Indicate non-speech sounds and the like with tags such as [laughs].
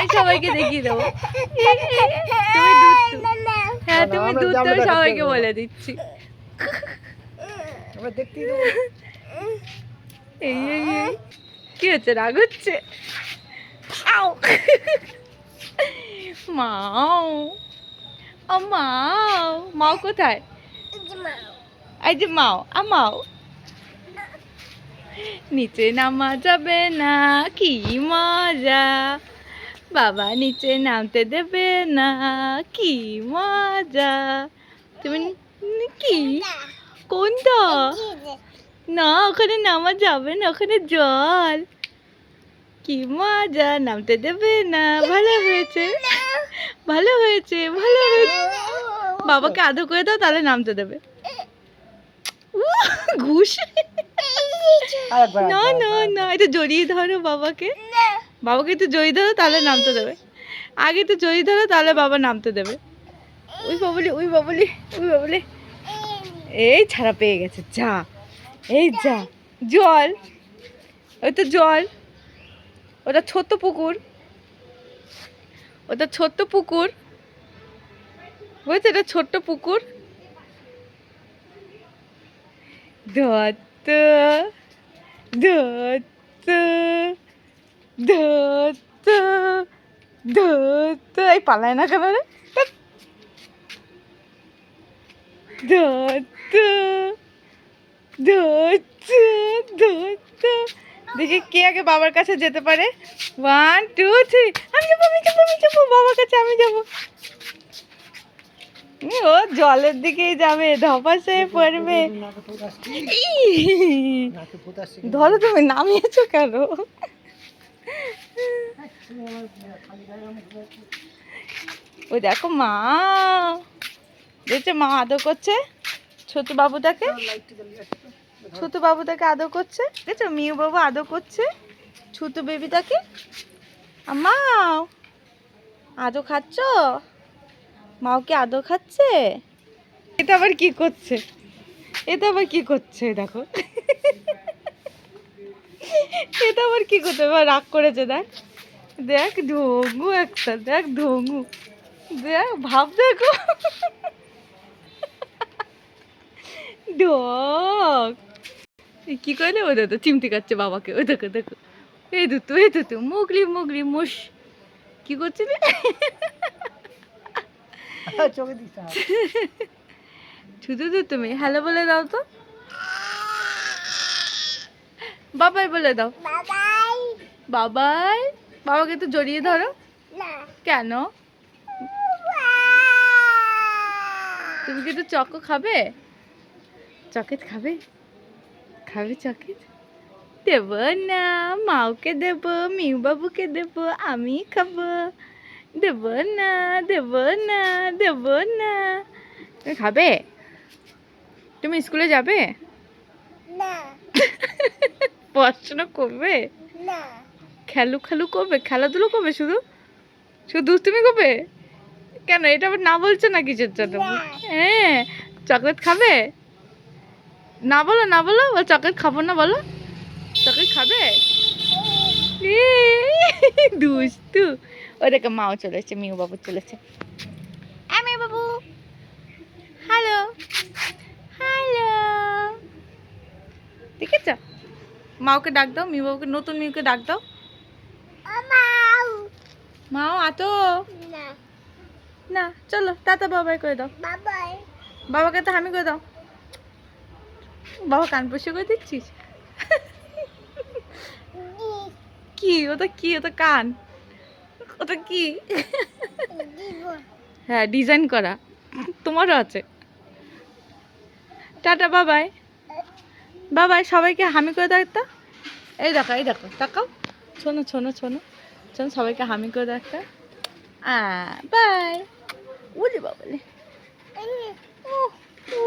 আমি সবাইকে দেখিয়ে দেবো। তুমি দুধ হ্যাঁ তুমি দুধ তো সবাইকে বলে দিচ্ছি। এই কি হচ্ছে? রাগ হচ্ছে? মাও। ও মাও। মাও কোথায়? এই যে মাও। আ মাও। নিচে নামা যাবে না কি মজা। বাবা নিচে নামতে দেবে না। কি মজা। তুমি কি? কোনটা না ওখানে নামা যাবে না ওখানে জল। কি মজা নামতে দেবে না। ভালো হয়েছে। ভালো হয়েছে ভালো হয়েছে। বাবাকে আদর করে দাও তাহলে নামতে দেবে। ঘুষ। না না। না এটা জড়িয়ে ধরো বাবাকে। বাবাকে একটু জড়িয়ে ধরো, তাহলে নামতে দেবে। আগে তো জড়িয়ে ধরো, তাহলে বাবা নামতে দেবে। ওই বাবলি ওই বাবলি ওই বাবলি। এই ছাড়া পেয়ে গেছে, যা। এই যা, জল। ওই তো জল। ওটা ছোট্ট পুকুর। ওটা ছোট্ট পুকুর। বুঝেছ, এটা ছোট্ট পুকুর। ধত্ত ধত্ত ধত্ত ধত্ত এই পালায় না কেন রে? ধত্ত ধত্ত ধত্ত দেখি কে আগে বাবার কাছে যেতে পারে? ওয়ান টু থ্রি আমি যাব আমি যাব আমি যাব বাবার কাছে আমি যাব। ও জলের দিকেই যাবে ধপাসে পড়বে। ধরো তুমি নামিয়েছো কেন? ওই দেখো মা। দেখছে মা আদর করছে? ছোট বাবুটাকে। ছোট বাবুটাকে আদর করছে? দেখছ মিউ বাবু আদর করছে? ছোট বেবিটাকে? মাও আদর খাচ্ছ? মাও কি আদর খাচ্ছে? এটা আবার কি করছে? এটা আবার কি করছে, দেখো। এটা আবার কি করছে এবার রাগ করেছে দেখ। দেখ ঢঙ্গু একটা দেখ ঢঙ্গু। দেখ ভাব দেখো। ঢক। কি করে ওই দেখো চিমটি কাটছে বাবাকে। ওই দেখো দেখো। এই দুটো এই দুটো মুগলি মুগলি মুস। কি করছিলি? দিস শুধু তো তুমি। হ্যালো বলে দাও তো। বাবাই বলে দাও। বাবাই। বাবাকে তো জড়িয়ে ধরো। কেন? তুমি কি একটু চকো খাবে? চকেট খাবে? খাবে চকেট দেব না মাওকে দেব মিউ বাবুকে দেব আমি খাব। দেব না দেব না দেব না। তুমি খাবে? তুমি স্কুলে যাবে? [laughs] পড়াশোনা করবে? খেলু খেলু করবে? খেলাধুলো করবে শুধু? শুধু দুষ্টুমি করবে? কেন? এটা আবার না বলছে না কিসের জন্য? হ্যাঁ। চকলেট খাবে? না বলো না বলো। ও চকলেট খাব না বলো। চকলেট খাবে? দুষ্টু ও দেখে মাও চলেছে মিউ বাবু চলেছে আমি বাবু হ্যালো হ্যালো দেখেছ মাওকে ডাক দাও মিউ বাবুকে নতুন মিউকে ডাক দাও। মাও। আতো। না। চলো টাটা বাবাই করে দাও। বাবাকে তো আমি করে দাও। বাবা কান পরিষ্কার করে দিচ্ছিস? কি? ওটা কি? ওটা কান? ওটা কি? হ্যাঁ ডিজাইন করা। তোমারও আছে। টাটা বাবাই। বাবাই সবাইকে হামি করে দেখ তো এই দেখো এই দেখো, তাকাও। শোনো শোনো শোনো। শোনো, সবাইকে হামি করে দেখ তো বাই উলি বাবা ও ও